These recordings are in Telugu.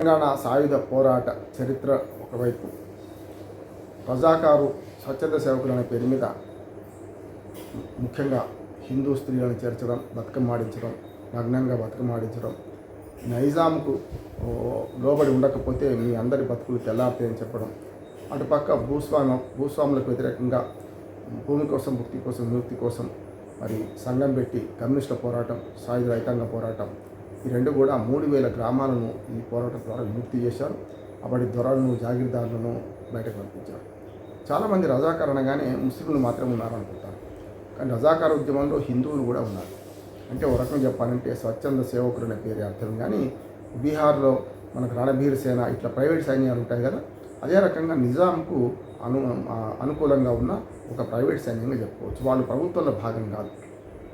తెలంగాణ సాయుధ పోరాట చరిత్ర ఒకవైపు. రజాకారు స్వచ్ఛంద సేవకులు అనే పేరు మీద ముఖ్యంగా హిందూ స్త్రీలను చేర్చడం బతుకమాడించడం నగ్నంగా బతుకమ్మాడించడం నైజాంకు ఓ, లోబడి ఉండకపోతే మీ అందరి బతుకులు తెల్లారుతాయని చెప్పడం అటుపక్క భూస్వామ్యం భూస్వాములకు వ్యతిరేకంగా భూమి కోసం ముక్తి కోసం నివృత్తి కోసం మరి సంఘం పెట్టి కమ్యూనిస్టుల పోరాటం సాయుధ రైతాంగ పోరాటం ఈ రెండు కూడా మూడు వేల గ్రామాలను ఈ పోరాటం ద్వారా విముక్తి చేశారు. అప్పటి దొరలను జాగీర్దారులను బయటకు పంపించారు. చాలామంది రజాకార్ అనగానే ముస్లింలు మాత్రమే ఉన్నారనుకుంటారు. కానీ రజాకార ఉద్యమంలో హిందువులు కూడా ఉన్నారు. అంటే ఒక రకం చెప్పాలంటే స్వచ్ఛంద సేవకులు అనే పేరు అర్థం. కానీ బీహార్లో మనకు రణబీర్ సేన ఇట్లా ప్రైవేట్ సైన్యాలు ఉంటాయి కదా అదే రకంగా నిజాంకు అను అనుకూలంగా ఉన్న ఒక ప్రైవేట్ సైన్యంగా చెప్పుకోవచ్చు. వాళ్ళు ప్రభుత్వంలో భాగం కాదు.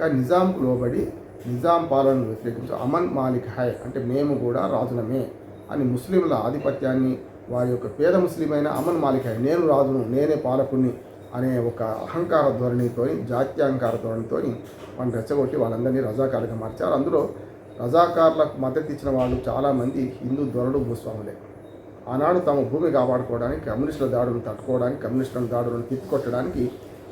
కానీ నిజాంకు లోబడి నిజాం పాలనను వ్యతిరేకించి. అమన్ మాలిక్ హై అంటే మేము కూడా రాజులమే అని ముస్లింల ఆధిపత్యాన్ని వారి యొక్క పేద ముస్లిమైన అమన్ మాలిక్ హై నేను రాజును నేనే పాలకుణ్ణి అనే ఒక అహంకార ధోరణితో జాత్యాంకార ధోరణితో వాళ్ళని రెచ్చగొట్టి వాళ్ళందరినీ రజాకారులుగా మార్చారు. అందులో రజాకారులకు మద్దతు ఇచ్చిన వాళ్ళు చాలామంది హిందూ దొరలు భూస్వాములే. ఆనాడు తమ భూమి కాపాడుకోవడానికి కమ్యూనిస్టుల దాడులను తట్టుకోవడానికి కమ్యూనిస్టుల దాడులను తిప్పికొట్టడానికి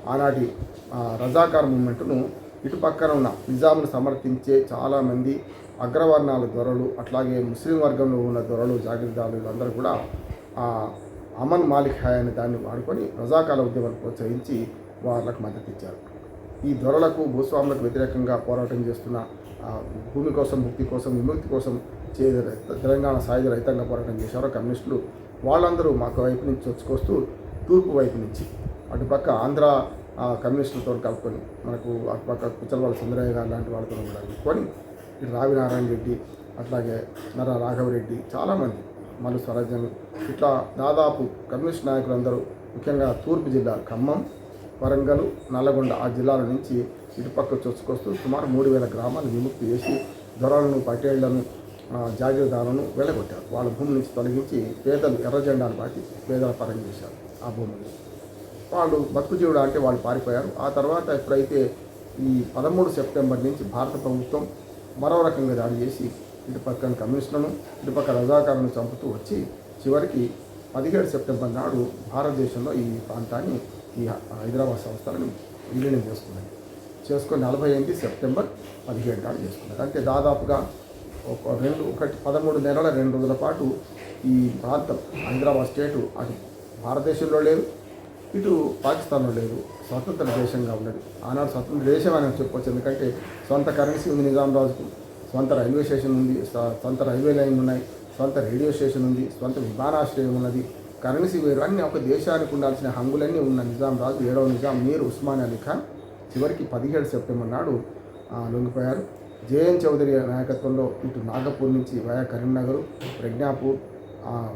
ఆనాటి ఆ, రజాకార్ మూమెంట్ను ఇటుపక్కన ఉన్న నిజామును సమర్థించే చాలామంది అగ్రవర్ణాల దొరలు అట్లాగే ముస్లిం వర్గంలో ఉన్న దొరలు జాగీర్దారులు అందరూ కూడా ఆ, అమన్ మాలిక్ హాయ్ అనే దాన్ని వాడుకొని రజాకాల ఉద్యమాన్ని ప్రోత్సహించి వాళ్ళకు మద్దతు ఇచ్చారు. ఈ దొరలకు భూస్వాములకు వ్యతిరేకంగా పోరాటం చేస్తున్న భూమి కోసం ముక్తి కోసం విముక్తి కోసం చే తెలంగాణ సాయుధ రైతంగా పోరాటం చేశారో కమ్యూనిస్టులు. వాళ్ళందరూ మాకు వైపు నుంచి వచ్చుకొస్తూ తూర్పు వైపు నుంచి అటుపక్క ఆంధ్ర కమ్యూనిస్టులతో కలుపుకొని మనకు అటుపక్క కుచ్చలవాళ్ళ సుందరయ్య గారు లాంటి వాళ్ళతో కూడా కలుపుకొని ఇటు రావినారాయణ రెడ్డి అట్లాగే నర రాఘవరెడ్డి చాలామంది మల్లు స్వరాజ్యం ఇట్లా దాదాపు కమ్యూనిస్ట్ నాయకులందరూ ముఖ్యంగా తూర్పు జిల్లా ఖమ్మం వరంగల్ నల్లగొండ ఆ జిల్లాల నుంచి ఇటుపక్క చొచ్చుకొస్తూ సుమారు మూడు వేల గ్రామాలు విముక్తి చేసి దొరలను పటేళ్ళను జాగీరదారులను వెళ్ళగొట్టారు వాళ్ళ భూమి నుంచి తొలగించి పేదలు ఎర్ర జెండాను పాటి పేదల పరం చేశారు ఆ భూమిని. వాళ్ళు బతుకు జీవుడు అంటే వాళ్ళు పారిపోయారు. ఆ తర్వాత ఎప్పుడైతే ఈ పదమూడు సెప్టెంబర్ నుంచి భారత ప్రభుత్వం మరో రకంగా దాడి చేసి ఇటు పక్కన కమ్యూనిస్టులను ఇటు పక్క రజాకారులను చంపుతూ వచ్చి చివరికి పదిహేడు సెప్టెంబర్ నాడు భారతదేశంలో ఈ ప్రాంతాన్ని ఈ హైదరాబాద్ సంస్థలను విలీనం చేసుకున్నది. చేసుకొని నలభై ఎనిమిది సెప్టెంబర్ పదిహేడు నాడు చేసుకున్నారు అంటే దాదాపుగా ఒక రెండు ఒకటి పదమూడు నెలల రెండు రోజుల పాటు ఈ ప్రాంతం హైదరాబాద్ స్టేటు అటు భారతదేశంలో లేదు ఇటు పాకిస్తాన్లో లేదు స్వతంత్ర దేశంగా ఉన్నది. ఆనాడు స్వతంత్ర దేశం అని చెప్పొచ్చు. ఎందుకంటే సొంత కరెన్సీ ఉంది నిజాం రాజుకు. సొంత రైల్వే స్టేషన్ ఉంది. స- సొంత రైల్వే లైన్ ఉన్నాయి. సొంత రేడియో స్టేషన్ ఉంది. సొంత విమానాశ్రయం ఉన్నది. కరెన్సీ వేరు. అన్ని ఒక దేశానికి ఉండాల్సిన హంగులన్నీ ఉన్న నిజాం రాజు ఏడవ నిజాం మీర్ ఉస్మాన్ అలీ ఖాన్ చివరికి పదిహేడు సెప్టెంబర్ నాడు లొంగిపోయారు. జేఎన్ చౌదరి నాయకత్వంలో ఇటు నాగపూర్ నుంచి వయా కరీంనగర్ ప్రజ్ఞాపూర్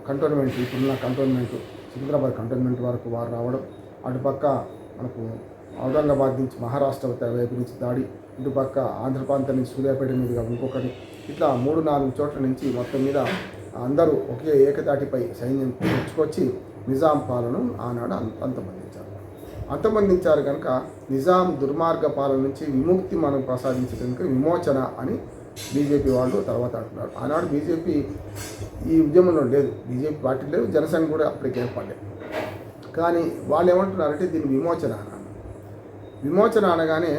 కంటోన్మెంట్ ఇప్పుడున్న కంటోన్మెంట్ సికింద్రాబాద్ కంటోన్మెంట్ వరకు వారు రావడం అటుపక్క మనకు ఔరంగాబాద్ నుంచి మహారాష్ట్ర వైపు నుంచి దాడి ఇటుపక్క ఆంధ్రప్రాంతం నుంచి సూర్యాపేట మీదుగా ఇంకొకటి ఇట్లా మూడు నాలుగు చోట్ల నుంచి మొత్తం మీద అందరూ ఒకే ఏకతాటిపై సైన్యం తెచ్చుకొచ్చి నిజాం పాలన ఆనాడు అంతమందించారు. అంతమందించారు కనుక నిజాం దుర్మార్గ పాలన నుంచి విముక్తి మనం ప్రసాదించడానికి విమోచన అని బీజేపీ వాళ్ళు తర్వాత అంటున్నారు. ఆనాడు బీజేపీ ఈ ఉద్యమంలో లేదు. బీజేపీ పార్టీ లేదు జనసంఘ కూడా అప్పటికి ఏర్పడలేదు కానీ వాళ్ళు ఏమంటున్నారంటే దీన్ని విమోచన అన్నారు విమోచన అనగానే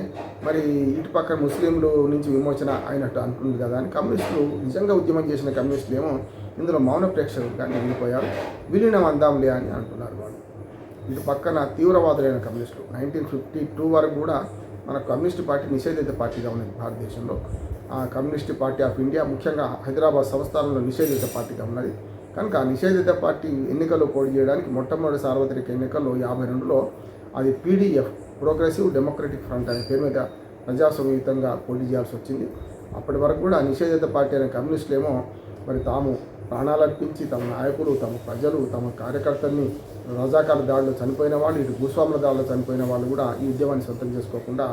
మరి ఇటు పక్క ముస్లింలు నుంచి విమోచన అయినట్టు అంటుంది కదా అని కమ్యూనిస్టులు నిజంగా ఉద్యమం చేసిన కమ్యూనిస్టులు ఏమో ఇందులో మౌన ప్రేక్షకులుగా మిగిలిపోయారు విలీనం అందాంలే అని అంటున్నారు వాళ్ళు. ఇటు పక్కన తీవ్రవాదులైన కమ్యూనిస్టులు. నైన్టీన్ ఫిఫ్టీ టూ వరకు కూడా మన కమ్యూనిస్ట్ పార్టీ నిషేధిత పార్టీగా ఉన్నది భారతదేశంలో. కమ్యూనిస్ట్ పార్టీ ఆఫ్ ఇండియా ముఖ్యంగా హైదరాబాద్ సంస్థానంలో నిషేధిత పార్టీగా ఉన్నది. కనుక నిషేధిత పార్టీ ఎన్నికల్లో పోటీ చేయడానికి మొట్టమొదటి సార్వత్రిక ఎన్నికల్లో యాభై రెండులో అది పీడీఎఫ్ ప్రోగ్రెసివ్ డెమోక్రటిక్ ఫ్రంట్ అనే పేరు మీద ప్రజాస్వామ్యయుతంగా పోటీ చేయాల్సి వచ్చింది. అప్పటి వరకు కూడా నిషేధిత పార్టీ అనే కమ్యూనిస్టులు ఏమో మరి తాము ప్రాణాలర్పించి తమ నాయకులు తమ ప్రజలు తమ కార్యకర్తల్ని రజాకాల దాడులు చనిపోయిన వాళ్ళు ఇటు భూస్వాముల దాడులు చనిపోయిన వాళ్ళు కూడా ఈ ఉద్యమాన్ని సొంతం చేసుకోకుండా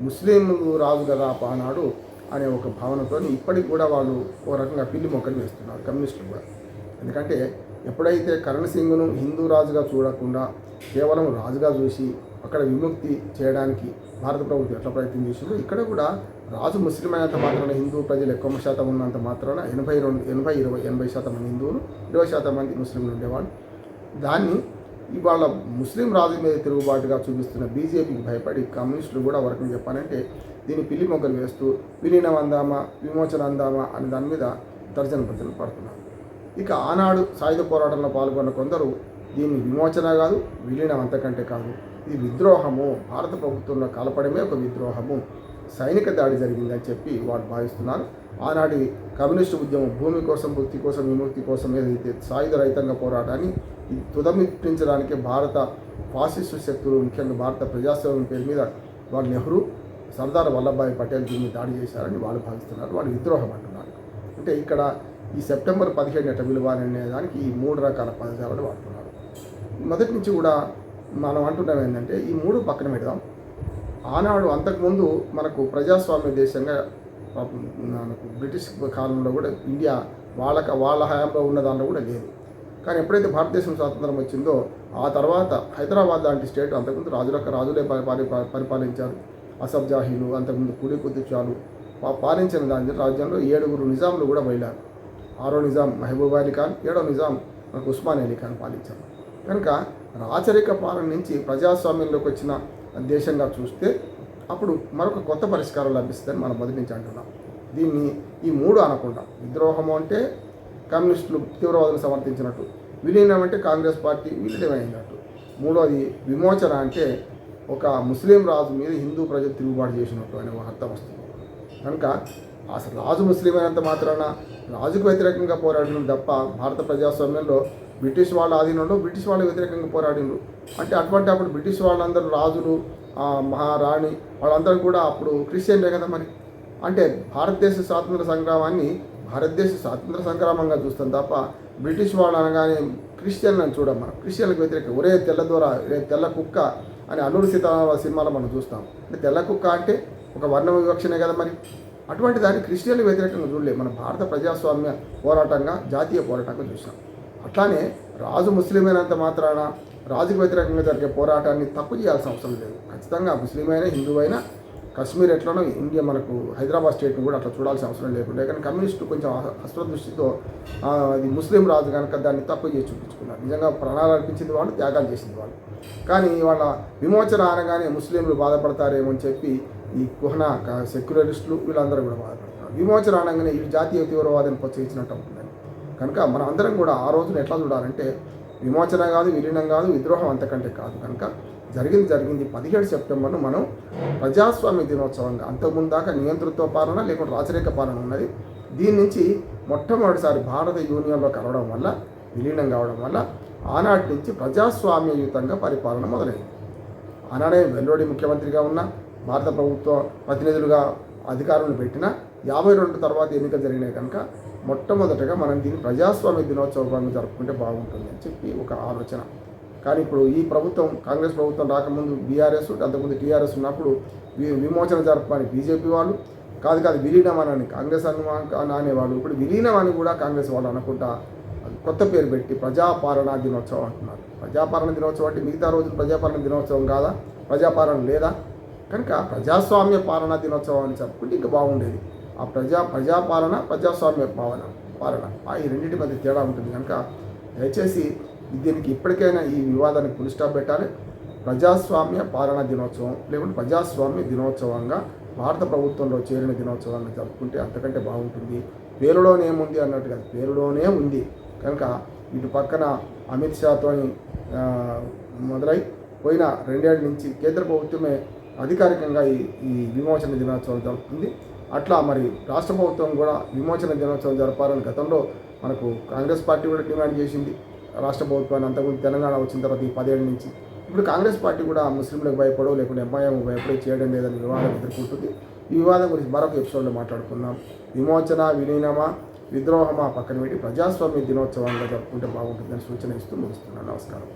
ముస్లింలు రాదు కదా ఆనాడు అనే ఒక భావనతో ఇప్పటికి కూడా వాళ్ళు ఓ రకంగా పిల్లి మొక్కలు వేస్తున్నారు కమ్యూనిస్టులు కూడా. ఎందుకంటే ఎప్పుడైతే కరణ్ సింగ్ను హిందూ రాజుగా చూడకుండా కేవలం రాజుగా చూసి అక్కడ విముక్తి చేయడానికి భారత ప్రభుత్వం ఎట్లా ప్రయత్నం చేసిందో ఇక్కడ కూడా రాజు ముస్లిం అయినంత మాత్రాన హిందూ ప్రజలు ఎక్కువ శాతం ఉన్నంత మాత్రాన ఎనభై రెండు ఎనభై ఇరవై ఎనభై శాతం మంది హిందువులు ఇరవై శాతం మంది ముస్లింలు ఉండేవాళ్ళు. దాన్ని ఇవాళ ముస్లిం రాజు మీద తిరుగుబాటుగా చూపిస్తున్న బీజేపీకి భయపడి కమ్యూనిస్టులు కూడా వరకు చెప్పాలంటే దీన్ని పిల్లి మొగ్గలు వేస్తూ విలీనం అందామా విమోచన అందామా అనే దాని మీద తర్జన భర్జన పడుతున్నారు. ఇక ఆనాడు సాయుధ పోరాటంలో పాల్గొన్న కొందరు దీన్ని విమోచన కాదు విలీనం అంతకంటే కాదు ఇది విద్రోహము భారత ప్రభుత్వంలో కలపడమే ఒక విద్రోహము సైనిక దాడి జరిగిందని చెప్పి వారు భావిస్తున్నారు. ఆనాటి కమ్యూనిస్టు ఉద్యమం భూమి కోసం వృత్తి కోసం విముక్తి కోసం ఏదైతే సాయుధ రహితంగా పోరాటాన్ని ఇది తుదమిప్పించడానికి భారత ఫాసిస్టు శక్తులు ముఖ్యంగా భారత ప్రజాస్వామ్యం పేరు మీద వాళ్ళు నెహ్రూ సర్దార్ వల్లభాయ్ పటేల్ దీన్ని దాడి చేశారని వాళ్ళు భావిస్తున్నారు వాళ్ళు విద్రోహం అంటున్నారు. అంటే ఇక్కడ ఈ సెప్టెంబర్ పదిహేను ఎట విలువ అనే దానికి ఈ మూడు రకాల పదజాలను వాడుతున్నారు. మొదటి నుంచి కూడా మనం అంటున్నాం ఏంటంటే ఈ మూడు పక్కన పెడదాం. ఆనాడు అంతకుముందు మనకు ప్రజాస్వామ్య దేశంగా మనకు బ్రిటిష్ కాలంలో కూడా ఇండియా వాళ్ళక వాళ్ళ హయాంలో ఉన్న దాంట్లో కూడా లేదు. కానీ ఎప్పుడైతే భారతదేశం స్వాతంత్రం వచ్చిందో ఆ తర్వాత హైదరాబాద్ లాంటి స్టేట్ అంతకుముందు రాజులక రాజులే పరిపాలి పరిపాలించారు. అసబ్జాహీలు అంతకుముందు కుడి కుతుచాలు పాలించిన దాని రాజ్యంలో ఏడుగురు నిజాంలు కూడా బయలారు. ఆరో నిజాం మహబూబ్ అలీ ఖాన్ ఏడో నిజాం మనకు ఉస్మాన్ అలీ ఖాన్ పాలించారు. కనుక రాచరిక పాలన నుంచి ప్రజాస్వామ్యంలోకి వచ్చిన దేశంగా చూస్తే అప్పుడు మరొక కొత్త పరిష్కారం లభిస్తుందని మనం మొదటి నుంచి అంటున్నాం. దీన్ని ఈ మూడు అనకుండా విద్రోహము అంటే కమ్యూనిస్టులు తీవ్రవాదులు సమర్థించినట్టు విలీనం అంటే కాంగ్రెస్ పార్టీ విలీనమైనట్టు మూడోది విమోచన అంటే ఒక ముస్లిం రాజు మీద హిందూ ప్రజలు తిరుగుబాటు చేసినట్టు అనే ఒక అర్థం వస్తుంది. కనుక అసలు రాజు ముస్లిం అయినంత మాత్రాన రాజుకు వ్యతిరేకంగా పోరాడిన తప్ప భారత ప్రజాస్వామ్యంలో బ్రిటిష్ వాళ్ళ ఆధీనంలో బ్రిటిష్ వాళ్ళ వ్యతిరేకంగా పోరాడినరు అంటే అటువంటి అప్పుడు బ్రిటిష్ వాళ్ళందరూ రాజులు మహారాణి వాళ్ళందరూ కూడా అప్పుడు క్రిస్టియన్లే కదా మరి. అంటే భారతదేశ స్వాతంత్ర సంగ్రామాన్ని భారతదేశ స్వాతంత్ర సంగ్రామంగా చూస్తాం తప్ప బ్రిటిష్ వాళ్ళు అనగానే క్రిస్టియన్లను చూడం మనం. క్రిస్టియన్లకు వ్యతిరేకంగా ఒరే తెల్ల దూర తెల్ల కుక్క అని అల్లూరి సీతారామ సినిమాలో మనం చూస్తాం. అంటే తెల్ల కుక్క అంటే ఒక వర్ణ వివక్షనే కదా మరి. అటువంటి దాన్ని క్రిస్టియన్లు వ్యతిరేకంగా చూడలేదు. మన భారత ప్రజాస్వామ్య పోరాటంగా జాతీయ పోరాటంగా చూసాం అట్లానే రాజు ముస్లిమైనంత మాత్రాన రాజుకు వ్యతిరేకంగా జరిగే పోరాటాన్ని తప్పు చేయాల్సిన అవసరం లేదు. ఖచ్చితంగా ముస్లిం హిందువైనా కాశ్మీర్ ఎట్లనో ఇండియా మనకు హైదరాబాద్ స్టేట్ని కూడా అట్లా చూడాల్సిన అవసరం లేకుండా. కానీ కమ్యూనిస్టు కొంచెం అస్త్రదృష్టితో దృష్టితో అది ముస్లిం రాజు కనుక దాన్ని తప్పు చేసి చూపించుకున్నారు. నిజంగా ప్రాణాలు అర్పించింది వాళ్ళు త్యాగాలు చేసింది వాళ్ళు. కానీ వాళ్ళ విమోచన అనగానే ముస్లింలు బాధపడతారేమో అని చెప్పి ఈ కుహన సెక్యులరిస్టులు వీళ్ళందరూ కూడా బాధపడతారు విమోచన అనగానే ఈ జాతీయ తీవ్రవాదాన్ని ప్రోత్సహించినట్టు ఉంటుందని కనుక మన అందరం కూడా ఆ రోజున ఎట్లా చూడాలంటే విమోచన కాదు విలీనం కాదు విద్రోహం అంతకంటే కాదు కనుక జరిగింది జరిగింది. పదిహేడు సెప్టెంబర్ను మనం ప్రజాస్వామ్య దినోత్సవంగా అంతకుముందు దాకా నియంతృత్వ పాలన లేకుంటే రాచరిక పాలన ఉన్నది. దీని నుంచి మొట్టమొదటిసారి భారత యూనియన్లో కలవడం వల్ల విలీనం కావడం వల్ల ఆనాటి నుంచి ప్రజాస్వామ్యయుతంగా పరిపాలన మొదలైంది. ఆనాడే వెల్లోడి ముఖ్యమంత్రిగా ఉన్న భారత ప్రభుత్వ ప్రతినిధులుగా అధికారులను పెట్టిన యాభై రెండు తర్వాత ఎన్నికలు జరిగినాయి కనుక మొట్టమొదటగా మనం దీన్ని ప్రజాస్వామ్య దినోత్సవంగా జరుపుకుంటే బాగుంటుంది అని చెప్పి ఒక ఆలోచన. కానీ ఇప్పుడు ఈ ప్రభుత్వం కాంగ్రెస్ ప్రభుత్వం రాకముందు బీఆర్ఎస్ అంతకుముందు టీఆర్ఎస్ ఉన్నప్పుడు వి- విమోచన జరపని బీజేపీ వాళ్ళు కాదు కాదు విలీనం అని కాంగ్రెస్ అని అనేవాళ్ళు. ఇప్పుడు విలీనం అని కూడా కాంగ్రెస్ వాళ్ళు అనుకుంటా కొత్త పేరు పెట్టి ప్రజాపాలనా దినోత్సవం అంటున్నారు. ప్రజాపాలన దినోత్సవం అంటే మిగతా రోజు ప్రజాపాలన దినోత్సవం కాదా? ప్రజాపాలన లేదా? కనుక ప్రజాస్వామ్య పాలనా దినోత్సవం అని చెప్పుకుంటే ఇంకా బాగుండేది. ఆ ప్రజా ప్రజాపాలన ప్రజాస్వామ్య పాలన. పాలన ఈ రెండింటి మధ్య తేడా ఉంటుంది కనుక దయచేసి దీనికి ఇప్పటికైనా ఈ వివాదానికి పులిస్టాప్ పెట్టాలి. ప్రజాస్వామ్య పాలనా దినోత్సవం లేకుంటే ప్రజాస్వామ్య దినోత్సవంగా భారత ప్రభుత్వంలో చేరిన దినోత్సవాన్ని జరుపుకుంటే అంతకంటే బాగుంటుంది. పేరులోనే ఏముంది అన్నట్టు కాదు పేరులోనే ఉంది. కనుక ఇటు పక్కన అమిత్ షాతోని మొదలై పోయిన రెండేళ్ళ నుంచి కేంద్ర ప్రభుత్వమే అధికారికంగా ఈ ఈ విమోచన దినోత్సవం జరుపుతుంది. అట్లా మరి రాష్ట్ర ప్రభుత్వం కూడా విమోచన దినోత్సవం జరపాలని గతంలో మనకు కాంగ్రెస్ పార్టీ కూడా డిమాండ్ చేసింది. రాష్ట్ర ప్రభుత్వాన్ని అంతకుముందు తెలంగాణ వచ్చిన తర్వాత ఈ పదేళ్ళ నుంచి ఇప్పుడు కాంగ్రెస్ పార్టీ కూడా ముస్లింలకు భయపడో లేకుంటే ఎంఐఎం భయపడి చేయడం లేదని వివాదం ఎదుర్కొంటుంది. ఈ వివాదం గురించి మరొక ఎపిసోడ్లో మాట్లాడుకుందాం. విమోచన విలీనమా విద్రోహమా పక్కన పెట్టి ప్రజాస్వామ్య దినోత్సవంగా జరుపుకుంటే బాగుంటుందని సూచన ఇస్తూ ముగిస్తున్నాను. నమస్కారం.